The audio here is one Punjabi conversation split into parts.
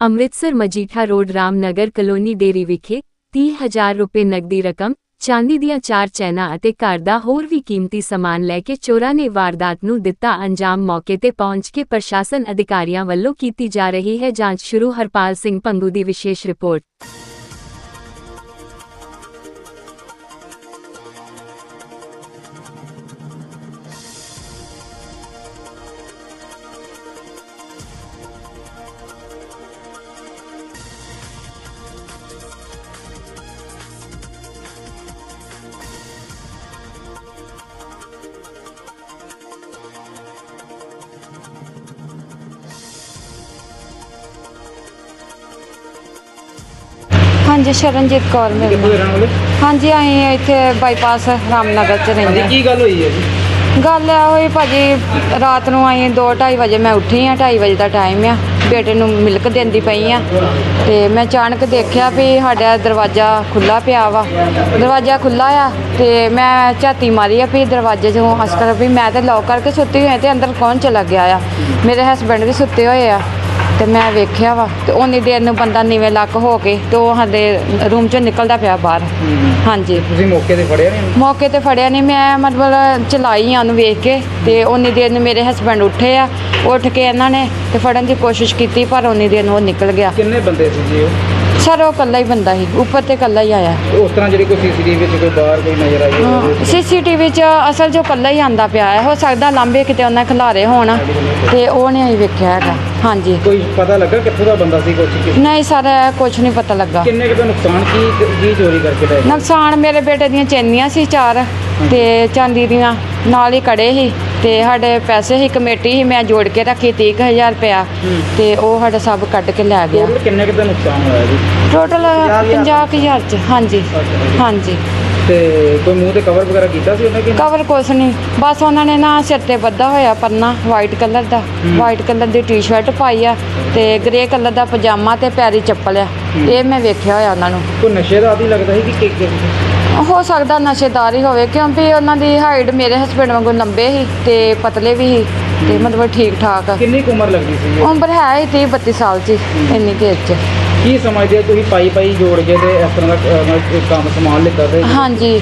Amritsar Majitha road Ramnagar colony dairy ਵਿਖੇ 30000 ਰੁਪਏ ਨਕਦੀ ਰਕਮ, ਚਾਂਦੀ ਦੀਆਂ ਚਾਰ ਚੈਨਾਂ ਅਤੇ ਘਰ ਦਾ ਹੋਰ ਵੀ ਕੀਮਤੀ ਸਮਾਨ ਲੈ ਕੇ ਚੋਰਾਂ ਨੇ ਵਾਰਦਾਤ ਨੂੰ ਦਿੱਤਾ ਅੰਜਾਮ ਮੌਕੇ ਤੇ ਪਹੁੰਚ ਕੇ ਪ੍ਰਸ਼ਾਸਨ ਅਧਿਕਾਰੀਆਂ ਵੱਲੋਂ ਕੀਤੀ ਜਾ ਰਹੀ ਹੈ ਜਾਂਚ। ਸ਼ੁਰੂ ਹਰਪਾਲ ਸਿੰਘ ਪੰਗੂ ਦੀ ਵਿਸ਼ੇਸ਼ ਰਿਪੋਰਟ। ਹਾਂਜੀ ਸ਼ਰਨਜੀਤ ਕੌਰ ਮੇਰੇ ਕਿੱਥੋਂ ਦੇ ਰਹਿਣ ਵਾਲੇ? ਹਾਂਜੀ ਅਸੀਂ ਇੱਥੇ ਬਾਈਪਾਸ ਰਾਮਨਗਰ ਚ ਰਹਿੰਦੇ ਹਾਂ। ਕੀ ਗੱਲ ਹੋਈ ਹੈ ਜੀ? ਗੱਲ ਇਹ ਹੋਈ ਭਾਜੀ ਰਾਤ ਨੂੰ ਅਸੀਂ 2:30 ਵਜੇ ਮੈਂ ਉੱਠੀ ਆ 2:30 ਵਜੇ ਦਾ ਟਾਈਮ ਆ। ਬੇਟੇ ਨੂੰ ਮਿਲਕ ਦਿੰਦੀ ਪਈ ਆ ਤੇ ਮੈਂ ਅਚਾਨਕ ਦੇਖਿਆ ਵੀ ਸਾਡਾ ਦਰਵਾਜ਼ਾ ਖੁੱਲਾ ਪਿਆ ਵਾ। ਦਰਵਾਜ਼ਾ ਖੁੱਲਾ ਆ ਤੇ ਮੈਂ ਝਾਤੀ ਮਾਰੀ ਆ ਵੀ ਦਰਵਾਜ਼ੇ 'ਚੋਂ ਅਸਕਰ ਵੀ ਮੈਂ ਤੇ ਲੌਕ ਕਰਕੇ ਸੁੱਤੀ ਹੋਈ ਆ ਤੇ ਅੰਦਰ ਕੌਣ ਚਲਾ ਗਿਆ ਆ? ਮੇਰੇ ਹਸਬੰਡ ਵੀ ਸੁੱਤੇ ਹੋਏ ਆ। ਤੇ ਮੈਂ ਵੇਖਿਆ ਵਾ ਤੇ ਉਨੀ ਦੇਰ ਨੂੰ ਬੰਦਾ ਨੀਵੇਂ ਲੱਕ ਹੋ ਕੇ ਤੇ ਉਹ ਸਾਡੇ ਰੂਮ 'ਚੋਂ ਨਿਕਲਦਾ ਪਿਆ ਬਾਹਰ। ਹਾਂਜੀ। ਤੁਸੀਂ ਮੌਕੇ ਤੇ ਫੜਿਆ ਨਹੀਂ ਮੌਕੇ ਤੇ ਫੜਿਆ ਨਹੀਂ ਮੈਂ ਮਤਲਬ ਚਲਾਈ ਆ ਉਹਨੂੰ ਵੇਖ ਕੇ ਤੇ ਉਨੀ ਦੇਰ ਨੂੰ ਮੇਰੇ ਹਸਬੰਡ ਉੱਠੇ ਆ ਉੱਠ ਕੇ ਇਹਨਾਂ ਨੇ ਤੇ ਫੜਨ ਦੀ ਕੋਸ਼ਿਸ਼ ਕੀਤੀ ਪਰ ਉਨੀ ਦੇਰ ਨੂੰ ਉਹ ਨਿਕਲ ਗਿਆ। ਕਿੰਨੇ ਬੰਦੇ ਸੀ ਜੀ ਉਹ? ਸਰ ਉਹ ਇਕੱਲਾ ਹੀ ਬੰਦਾ ਸੀ ਉੱਪਰ ਤੇ ਇਕੱਲਾ ਹੀ ਆਇਆ। ਉਸ ਤਰ੍ਹਾਂ ਜਿਹੜੀ ਕੋਈ ਸੀਸੀਟੀਵੀ ਵਿੱਚ ਕੋਈ ਬਾਹਰ ਕੋਈ ਨਜ਼ਰ ਆਈ ਹੋਵੇ ਸੀਸੀਟੀਵੀ 'ਚ ਅਸਲ 'ਚ ਉਹ ਇਕੱਲਾ ਹੀ ਆਂਦਾ ਪਿਆ ਹੈ ਹੋ ਸਕਦਾ ਲਾਂਬੇ ਕਿਤੇ ਉਹਨਾਂ ਖਿਲਾਰੇ ਹੋਣ ਤੇ ਉਹ ਨਹੀਂ ਅਸੀਂ ਵੇਖਿਆ ਹੈਗਾ। ਹਾਂਜੀ। ਕੋਈ ਪਤਾ ਲੱਗਾ ਕਿੱਥੋਂ ਦਾ ਬੰਦਾ ਸੀ ਕੁਛ ਕਿ- ਨਹੀਂ ਸਰ ਕੁਝ ਨਹੀਂ ਪਤਾ ਲੱਗਾ। ਕਿੰਨੇ ਕੁ ਦਾ ਨੁਕਸਾਨ ਕੀ ਕੀ ਚੋਰੀ ਕਰਕੇ ਲੈ ਗਏ? ਨੁਕਸਾਨ ਮੇਰੇ ਬੇਟੇ ਦੀਆਂ ਚੈਨੀਆਂ ਸੀ ਚਾਰ। ਤੇ ਚਾਂਦੀ ਦੀਆਂ ਨਾਲ ਹੀ ਕੜੇ ਸੀ ਤੇ ਸਾਡੇ ਪੈਸੇ ਸੀ ਕਮੇਟੀ ਸੀ ਮੈਂ ਜੋੜ ਕੇ ਰੱਖੀ 30000 ਰੁਪਇਆ ਤੇ ਉਹ ਸਾਡਾ ਸਭ ਕੱਢ ਕੇ ਲੈ ਗਿਆ। ਟੋਟਲ ਕਿੰਨੇ ਕੁ ਦਾ ਨੁਕਸਾਨ ਹੋਇਆ ਜੀ? ਟੋਟਲ 50000 ਚ ਹਾਂਜੀ ਹਾਂਜੀ। ਤੇ ਕੋਈ ਮੂੰਹ ਤੇ ਕਵਰ ਵਗੈਰਾ ਕੀਤਾ ਸੀ ਉਹਨੇ ਕਿ ਕਵਰ ਕੁਛ ਨਹੀਂ। ਬਸ ਉਹਨਾਂ ਨੇ ਨਾ ਸਿਰ ਤੇ ਬੱਧਾ ਹੋਇਆ ਪੰਨਾ ਵਾਈਟ ਕਲਰ ਦਾ। ਵਾਈਟ ਕਲਰ ਦੀ ਟੀ-ਸ਼ਰਟ ਪਾਈ ਆ ਤੇ ਗ੍ਰੇ ਕਲਰ ਦਾ ਪਜਾਮਾ ਤੇ ਪੈਰੀ ਚੱਪਲ ਆ। ਇਹ ਮੈਂ ਵੇਖਿਆ ਹੋਇਆ ਉਹਨਾਂ ਨੂੰ। ਕੋਈ ਨਸ਼ੇ ਦਾ ਆਦੀ ਲੱਗਦਾ ਸੀ ਕਿ ਕਿ- ਕਿ ਹੋ ਸਕਦਾ ਨਸ਼ੇਦਾਰ ਹੀ ਹੋਵੇ ਕਿਉਂਕਿ ਉਹਨਾਂ ਦੀ ਹਾਈਟ ਮੇਰੇ ਹਸਬੰਡ ਵਾਂਗੂ ਲੰਬੇ ਸੀ ਤੇ ਪਤਲੇ ਵੀ ਸੀ ਤੇ ਮਤਲਬ ਠੀਕ ਠਾਕ ਕਿੰਨੀ ਕੁ ਉਮਰ ਲੱਗਦੀ ਸੀ? ਉਮਰ ਹੈ ਹੀ 30 32 ਸਾਲ ਹੀ, ਇੰਨੀ ਕੁ age ਚ। ਕੀ ਸਮਝਦੇ ਹੋ ਤੁਸੀਂ ਪਾਈ ਪਾਈ ਜੋੜ ਕੇ ਤੇ ਇਸ ਤਰ੍ਹਾਂ ਦਾ ਅਹ, ਮਤਲਬ ਕਿ ਕੰਮ ਸਮਾਨ ਲਿੱਤਾ ਤੇ? ਹਾਂਜੀ।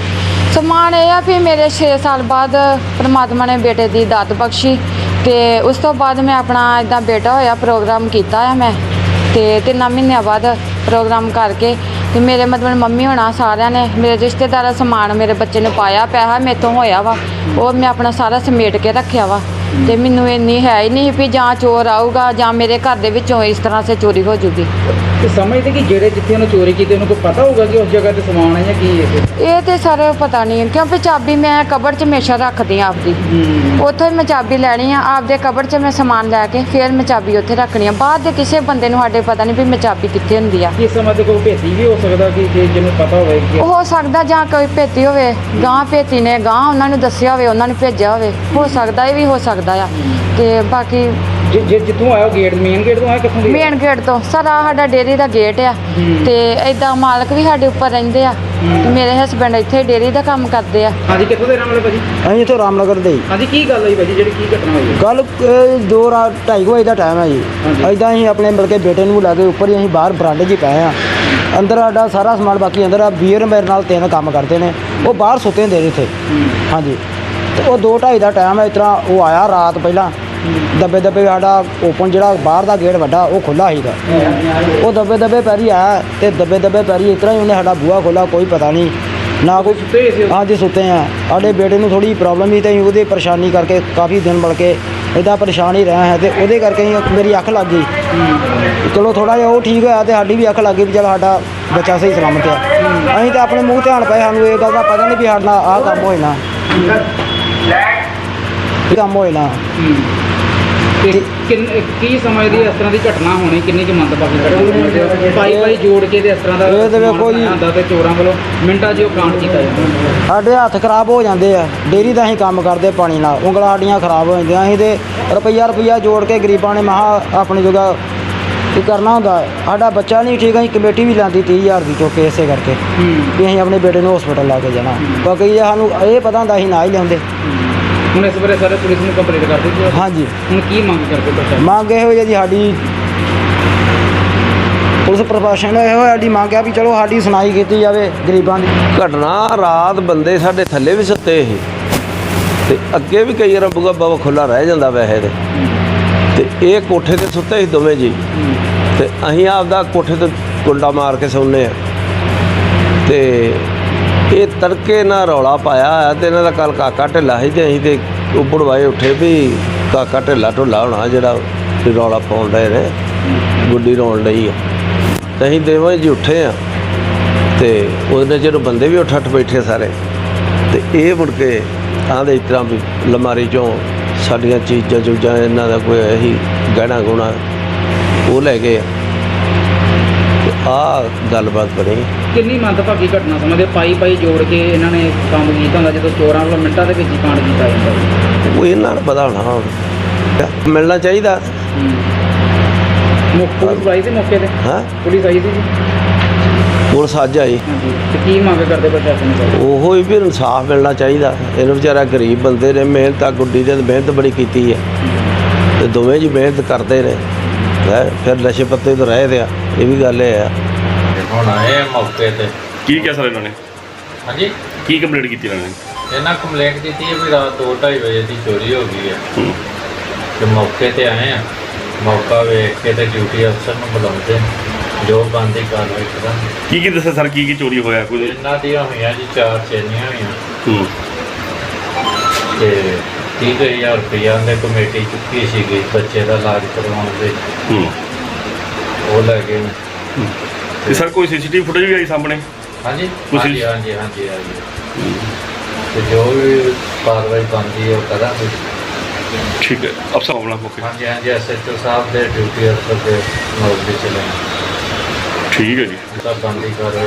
ਸਮਾਨ ਇਹ ਆ ਵੀ ਮੇਰੇ 6 ਸਾਲ ਬਾਅਦ ਪ੍ਰਮਾਤਮਾ ਨੇ ਬੇਟੇ ਦੀ ਦਾਤ ਬਖਸ਼ੀ ਤੇ ਉਸ ਤੋਂ ਬਾਅਦ ਮੈਂ ਆਪਣਾ ਇਦਾਂ ਬੇਟਾ ਹੋਇਆ ਪ੍ਰੋਗਰਾਮ ਕੀਤਾ ਆ ਮੈਂ ਤੇ ਤਿੰਨਾਂ ਮਹੀਨਿਆਂ ਬਾਅਦ ਪ੍ਰੋਗਰਾਮ ਕਰਕੇ ਤੇ ਮੇਰੇ ਮਤਲਬ ਮੰਮੀ ਹੋਣਾ ਸਾਰਿਆਂ ਨੇ, ਮੇਰੇ ਰਿਸ਼ਤੇਦਾਰਾਂ ਸਮਾਨ ਮੇਰੇ ਬੱਚੇ ਨੂੰ ਪਾਇਆ ਪੈਸਾ ਮੇਤੋਂ ਹੋਇਆ ਵਾ। ਉਹ ਮੈਂ ਆਪਣਾ ਸਾਰਾ ਸਮੇਟ ਕੇ ਰੱਖਿਆ ਵਾ। ਤੇ ਮੈਨੂੰ ਇੰਨੀ ਹੈ ਹੀ ਨਹੀਂ ਵੀ ਜਾਂ ਚੋਰ ਆਊਗਾ ਜਾਂ ਮੇਰੇ ਘਰ ਦੇ ਵਿੱਚੋਂ ਇਸ ਤਰ੍ਹਾਂ ਸੇ ਚੋਰੀ ਹੋ ਜੂਗੀ। ਤੇ ਸਮਝਦੇ ਕਿ ਜਿਹੜੇ ਜਿੱਥੇ ਉਹਨੇ ਚੋਰੀ ਕੀਤੀ ਉਹਨੂੰ ਕੋਈ ਪਤਾ ਹੋਊਗਾ ਕਿ ਉਸ ਜਗ੍ਹਾ ਤੇ ਸਮਾਨ ਹੈ ਜਾਂ ਕੀ ਹੈ ਇਹ ਤੇ ਸਰ ਪਤਾ ਨਹੀਂ ਕਿਉਂਕਿ ਚਾਬੀ ਮੈਂ ਕਬਰ 'ਚ ਹਮੇਸ਼ਾ ਰੱਖਦੀ ਆ ਆਪਦੀ। ਉੱਥੋਂ ਹੀ ਮੈਂ ਚਾਬੀ ਲੈਣੀ ਆ ਆਪਦੇ ਕਬਰ 'ਚ ਮੈਂ ਸਮਾਨ ਲੈ ਕੇ ਫਿਰ ਮੈਂ ਚਾਬੀ ਉੱਥੇ ਰੱਖਣੀ ਆ। ਬਾਅਦ ਦੇ ਕਿਸੇ ਬੰਦੇ ਨੂੰ ਸਾਡੇ ਪਤਾ ਨਹੀਂ ਵੀ ਮੈਂ ਚਾਬੀ ਕਿੱਥੇ ਹੁੰਦੀ ਆ। ਕੀ ਸਮਝਦੇ ਕੋਈ ਭੇਤੀ ਵੀ ਹੋ ਸਕਦਾ ਕਿ ਕਿ ਜਿਹਨੂੰ ਪਤਾ ਹੋਵੇ ਕਿ ਹੋ ਸਕਦਾ ਜਾਂ ਕੋਈ ਭੇਤੀ ਹੋਵੇ ਗਾਂ ਭੇਤੀ ਨੇ ਗਾਂ ਉਹਨਾਂ ਨੂੰ ਦੱਸਿਆ ਹੋਵੇ ਉਹਨਾਂ ਨੂੰ ਭੇਜਿਆ ਹੋਵੇ। ਹੋ ਸਕਦਾ ਇਹ ਵੀ ਹੋ ਸਕਦਾ ਆ। ਤੇ ਬਾਕੀ ਜਿ- ਜਿ- ਜਿੱਥੋਂ ਆਇਆ ਗੇਟ ਮੇਨ ਗੇਟ ਤੋਂ ਆਇਆ ਕਿੱਥੋਂ ਦੀ ਮੇਨ ਗੇਟ ਤੋਂ। ਸਰ ਸਾਡਾ ਡੇਅਰੀ ਦਾ ਗੇਟ ਆ। ਹੂੰ। ਤੇ ਐਦਾਂ ਮਾਲਕ ਵੀ ਸਾਡੇ ਉੱਪਰ ਰਹਿੰਦੇ ਆ। ਮੇਰੇ ਹਸਬੰਡ ਇੱਥੇ ਡੇਅਰੀ ਦਾ ਕੰਮ ਕਰਦੇ ਆ। ਹਾਂਜੀ ਕਿੱਥੋਂ ਦੇ ਰਹਿਣ ਵਾਲੇ ਭਾਜੀ? ਅਸੀਂ ਇੱਥੋਂ ਰਾਮਨਗਰ ਦੇ। ਹੀ। ਹਾਂਜੀ ਕੀ ਗੱਲ ਹੋਈ ਭਾਜੀ? ਜਿਹੜੀ ਕੀ ਘਟਨਾ ਹੋਈ ਹੈ? ਕੱਲ ਅਹ, ਦੋ ਰਾਤ ਢਾਈ ਕੁ ਵਜੇ ਦਾ ਟਾਈਮ ਹੈ ਜੀ। ਹਾਂਜੀ। ਐਦਾਂ ਹੀ ਆਪਣੇ ਮਿਲ ਕੇ ਬੇਟੇ ਨੂੰ ਲਾ ਕੇ ਉੱਪਰ ਹੀ ਅਸੀਂ ਬਾਹਰ ਬਰਾਂਡੇ 'ਚ ਹੀ ਪਏ ਆ ਅੰਦਰ ਸਾਡਾ ਸਾਰਾ ਸਮਾਨ ਬਾਕੀ ਅੰਦਰ ਆ ਵੀਰ ਮੇਰੇ ਨਾਲ ਤਿੰਨ ਕੰਮ ਕਰਦੇ ਨੇ। ਉਹ ਬਾਹਰ ਸੁੱਤੇ ਹੁੰਦੇ ਨੇ ਇੱਥੇ। ਹਾਂਜੀ। ਤੇ ਉਹ ਦੋ ਢਾਈ ਦਾ ਟਾਈਮ ਹੈ ਇਸ ਤਰ੍ਹਾਂ ਉਹ ਆਇਆ ਰਾਤ ਪਹਿਲਾਂ। ਦੱਬੇ ਦੱਬੇ ਸਾਡਾ ਓਪਨ ਜਿਹੜਾ ਬਾਹਰ ਦਾ ਗੇਟ ਵੱਡਾ ਉਹ ਖੁੱਲਾ ਸੀਗਾ। ਉਹ ਦੱਬੇ ਦੱਬੇ ਪੈਰੀ ਆਇਆ ਤੇ ਦੱਬੇ ਦੱਬੇ ਪੈਰੀ ਇਸ ਤਰ੍ਹਾਂ ਹੀ ਉਹਨੇ ਸਾਡਾ ਬੂਹਾ ਖੋਲਾ ਕੋਈ ਪਤਾ ਨਹੀਂ। ਨਾ ਕੋਈ? ਹਾਂਜੀ ਸੁੱਤੇ ਆ। ਸਾਡੇ ਬੇਟੇ ਨੂੰ ਥੋੜੀ ਪ੍ਰੋਬਲਮ ਸੀ ਤੇ ਉਹਦੇ ਪਰੇਸ਼ਾਨੀ ਕਰਕੇ ਕਾਫੀ ਦਿਨ ਮਿਲ ਕੇ ਇਦਾਂ ਪਰੇਸ਼ਾਨ ਹੀ ਰਿਹਾ ਹੈ ਤੇ ਉਹਦੇ ਕਰਕੇ ਅਸੀਂ ਮੇਰੀ ਅੱਖ ਲੱਗ ਗਈ। ਚਲੋ ਥੋੜਾ ਜਿਹਾ ਉਹ ਠੀਕ ਹੋਇਆ ਤੇ ਸਾਡੀ ਵੀ ਅੱਖ ਲੱਗ ਗਈ ਵੀ ਚਲ ਸਾਡਾ ਬੱਚਾ ਸਹੀ ਸਲਾਮਤ ਆ। ਅਸੀਂ ਤਾਂ ਆਪਣੇ ਮੂੰਹ ਧਿਆਨ ਪਏ ਸਾਨੂੰ ਇਹ ਗੱਲ ਦਾ ਪਤਾ ਨਹੀਂ ਵੀ ਸਾਡੇ ਆਹ ਕੰਮ ਹੋਏ ਨਾ। ਕੰਮ ਹੋਏ ਨਾ। ਤੇ ਕਿੰਨ ਕੀ ਸਮਝਦੇ ਇਸ ਤਰ੍ਹਾਂ ਦੀ ਘਟਨਾ ਹੋਣੀ? ਕਿੰਨੀ ਕੁ ਮੰਦਭਾਗੀ ਘਟਨਾ ਪਾਈ ਪਾਈ ਜੋੜ ਕੇ ਤੇ ਇਸ ਤਰ੍ਹਾਂ ਦਾ ਇਹ ਤੇ ਵੇਖੋ ਜੀ- ਹੁੰਦਾ ਤੇ ਚੋਰਾਂ ਵੱਲੋਂ ਮਿੰਟਾਂ 'ਚ ਉਹ ਕਾਂਡ ਕੀਤਾ ਜਾਂਦਾ। ਸਾਡੇ ਹੱਥ ਖਰਾਬ ਹੋ ਜਾਂਦੇ ਆ। ਡੇਰੀ ਦਾ ਅਸੀਂ ਕੰਮ ਕਰਦੇ ਪਾਣੀ ਨਾਲ। ਉਂਗਲਾਂ ਸਾਡੀਆਂ ਖਰਾਬ ਹੋ ਜਾਂਦੀਆਂ। ਅਸੀਂ ਤੇ ਰੁਪਈਆ ਰੁਪਈਆ ਜੋੜ ਕੇ ਗਰੀਬਾਂ ਨੇ ਮਹਾ ਆਪਣੀ ਜਗ੍ਹਾ ਕੀ ਕਰਨਾ ਹੁੰਦਾ। ਸਾਡਾ ਬੱਚਾ ਨਹੀਂ ਠੀਕ ਅਸੀਂ ਕਮੇਟੀ ਵੀ ਲਾਂਦੀ 30000 ਦੀ ਚੁੱਕ ਕੇ ਇਸੇ ਕਰਕੇ। ਹੂੰ। ਵੀ ਅਸੀਂ ਆਪਣੇ ਬੇਟੇ ਨੂੰ ਹਸਪੀਟਲ ਲਾ ਕੇ ਜਾਣਾ। ਬਾਕੀ ਇਹ ਸਾਨੂੰ ਇਹ ਪਤਾ ਹੁੰਦਾ ਅਸੀਂ ਨਾ ਹੀ ਲਿਆਉਂਦੇ। ਹੁਣ ਇਸ ਬਾਰੇ ਸਾਰੇ ਪੁਲਿਸ ਨੂੰ ਕੰਪਲੇਂਟ ਕਰ ਦਿੱਤੀ ਹੈ। ਹਾਂਜੀ। ਹੁਣ ਕੀ ਮੰਗ ਕਰਦੇ ਪ੍ਰਸ਼ਾਸਨ ਮੰਗ ਇਹੋ ਜਿਹੀ ਜੀ ਸਾਡੀ ਪੁਲਿਸ ਪ੍ਰਸ਼ਾਸਨ ਨੂੰ ਇਹੋ ਸਾਡੀ ਮੰਗ ਆ ਵੀ ਚਲੋ ਸਾਡੀ ਸੁਣਾਈ ਕੀਤੀ ਜਾਵੇ ਗਰੀਬਾਂ ਦੀ। ਘਟਨਾ ਰਾਤ ਬੰਦੇ ਸਾਡੇ ਥੱਲੇ ਵੀ ਸੁੱਤੇ ਸੀ। ਤੇ ਅੱਗੇ ਵੀ ਕਈ ਵਾਰ ਬੂਗਾ ਬਾਬਾ ਖੁੱਲਾ ਰਹਿ ਜਾਂਦਾ ਵੈਸੇ ਤੇ। ਤੇ ਇਹ ਕੋਠੇ ਤੇ ਸੁੱਤੇ ਸੀ ਦੋਵੇਂ ਜੀ। ਤੇ ਅਸੀਂ ਆਪਦਾ ਕੋਠੇ ਤੇ ਕੁੰਡਾ ਮਾਰ ਕੇ ਸੌਂਦੇ ਆ ਤੇ ਇਹ ਤੜਕੇ ਨਾਲ ਰੌਲਾ ਪਾਇਆ ਹੋਇਆ ਤੇ ਇਹਨਾਂ ਦਾ ਕੱਲ ਕਾਕਾ ਢਿੱਲਾ ਸੀ ਤੇ ਅਸੀਂ ਤੇ ਉੱਪਰ ਉੱਠੇ ਵੀ ਕਾਕਾ ਢਿੱਲਾ ਢੁੱਲਾ ਹੋਣਾ ਜਿਹੜਾ ਵੀ ਰੌਲਾ ਪਾਉਣ ਡਏ ਨੇ, ਗੁੱਡੀ ਰੋਣ ਲਈ ਆ। ਤੇ ਅਸੀਂ ਦੇਵਾਂ ਜੀ ਉੱਠੇ ਆ ਤੇ ਉਹਦੇ ਜਦੋਂ ਬੰਦੇ ਵੀ ਉੱਠ ਉੱਠ ਬੈਠੇ ਸਾਰੇ, ਤੇ ਇਹ ਮੁੜ ਕੇ ਆਂਦੇ ਇਸ ਤਰ੍ਹਾਂ ਵੀ ਲਮਾਰੀ ਚੋਂ ਸਾਡੀਆਂ ਚੀਜ਼ਾਂ ਚੂਜ਼ਾਂ ਇਹਨਾਂ ਦਾ ਕੋਈ ਇਹੀ ਗਹਿਣਾ ਗੁਣਾ ਉਹ ਲੈ ਗਏ ਆ ਗੱਲਬਾਤ ਬਣੀ। ਕਿੰਨੀ ਮੰਦਭਾਗੀ ਘਟਨਾ ਸਮਝਦੇ ਪਾਈ ਪਾਈ ਜੋੜ ਕੇ ਇਹਨਾਂ ਨੇ ਕੰਮ ਕੀਤਾ ਹੁੰਦਾ ਜਦੋਂ ਚੋਰਾਂ ਵੱਲੋਂ ਮਿੰਟਾਂ ਦੇ ਵਿੱਚ ਹੀ ਕਾਂਡ ਕੀਤਾ ਜਾਂਦਾ ਉਹ ਇਹਨਾਂ ਨੂੰ ਪਤਾ ਹੋਣਾ ਮਿਲਣਾ ਚਾਹੀਦਾ। ਪੁਲਿਸ ਆਈ ਸੀ ਮੌਕੇ ਤੇ? ਹਾਂ। ਪੁਲਿਸ ਆਈ ਸੀ ਜੀ? ਪੁਲਿਸ ਅੱਜ ਆਈ। ਹਾਂਜੀ। ਤੇ ਕੀ ਮੰਗ ਕਰਦੇ ਪ੍ਰਸ਼ਾਸਨ ਕੋਲ ਉਹੋ ਹੀ ਵੀ ਇਨਸਾਫ ਮਿਲਣਾ ਚਾਹੀਦਾ। ਇਹਨੂੰ ਵਿਚਾਰਾ ਗਰੀਬ ਬੰਦੇ ਨੇ ਮਿਹਨਤ ਆ ਗੁੱਡੀ ਤਾਂ ਮਿਹਨਤ ਬੜੀ ਕੀਤੀ ਹੈ। ਤੇ ਦੋਵੇਂ ਜੀ ਮਿਹਨਤ ਕਰਦੇ ਨੇ। ਹੈਂ, ਫਿਰ ਨਸ਼ੇ ਪੱਤੇ ਤੋਂ ਰਹੇ ਆ ਇਹ ਵੀ ਗੱਲ ਇਹ ਆ। ਹੁਣ ਆਏ ਮੌਕੇ ਤੇ। ਕੀ ਕਿਹਾ ਸਰ ਇਹਨਾਂ ਨੇ? ਹਾਂਜੀ? ਕੀ ਕੰਪਲੇਂਟ ਕੀਤੀ ਇਹਨਾਂ ਨੇ? ਇਹਨਾਂ ਕੰਪਲੇਂਟ ਕੀਤੀ ਹੈ ਵੀ ਰਾਤ 2:30 ਵਜੇ ਦੀ ਚੋਰੀ ਹੋ ਗਈ ਹੈ। ਹੂੰ। ਤੇ ਮੌਕੇ ਤੇ ਆਏ ਆ। ਮੌਕਾ ਵੇਖ ਕੇ ਤੇ ਡਿਊਟੀ ਅਫਸਰ ਨੂੰ ਬੁਲਾਉਂਦੇ ਜੋ ਬੰਦੀ ਕਾਰਵਾਈ ਕਰਾਂਗੇ। ਕੀ ਕੀ ਦੱਸਿਆ ਸਰ? ਕੀ ਕੀ ਚੋਰੀ ਹੋਇਆ ਕੋਈ? ਇਹਨਾਂ ਦੀਆਂ ਹੋਈਆਂ ਜੀ ਚਾਰ ਚੈਨੀਆਂ ਹੋਈਆਂ। ਹੂੰ। ਤੇ 30000 ਰੁਪਈਆ ਦੇ ਕਮੇਟੀ ਚੁੱਕੀ ਸੀਗੀ ਬੱਚੇ ਦਾ ਇਲਾਜ ਕਰਵਾਉਣ ਦੇ। ਹੂੰ। ਉਹ ਲੈ ਗਏ ਤੇ ਸਰ ਕੋਈ ਸੀਸੀਟੀਵੀ ਫੁਟੇਜ ਵੀ ਆਈ ਸਾਹਮਣੇ? ਹਾਂਜੀ ਹਾਂਜੀ ਹਾਂਜੀ ਹਾਂਜੀ ਹਾਂਜੀ ਤੇ ਜੋ ਵੀ ਕਾਰਵਾਈ ਬਣਦੀ ਹੈ ਉਹ ਕਰਾਂਗੇ। ਠੀਕ ਹੈ। ਅਫਸਰ ਆਉਣਾ ਮੌਕੇ ਹਾਂਜੀ ਹਾਂਜੀ ਐਸਐਚਓ ਸਾਹਿਬ ਦੇ ਡਿਊਟੀ ਅਫਸਰ ਦੇ ਨੌਕਰੀ ਚਲੇ ਠੀਕ ਹੈ ਜੀ। ਸਭ ਬੰਦੀ ਕਾਰਵਾਈ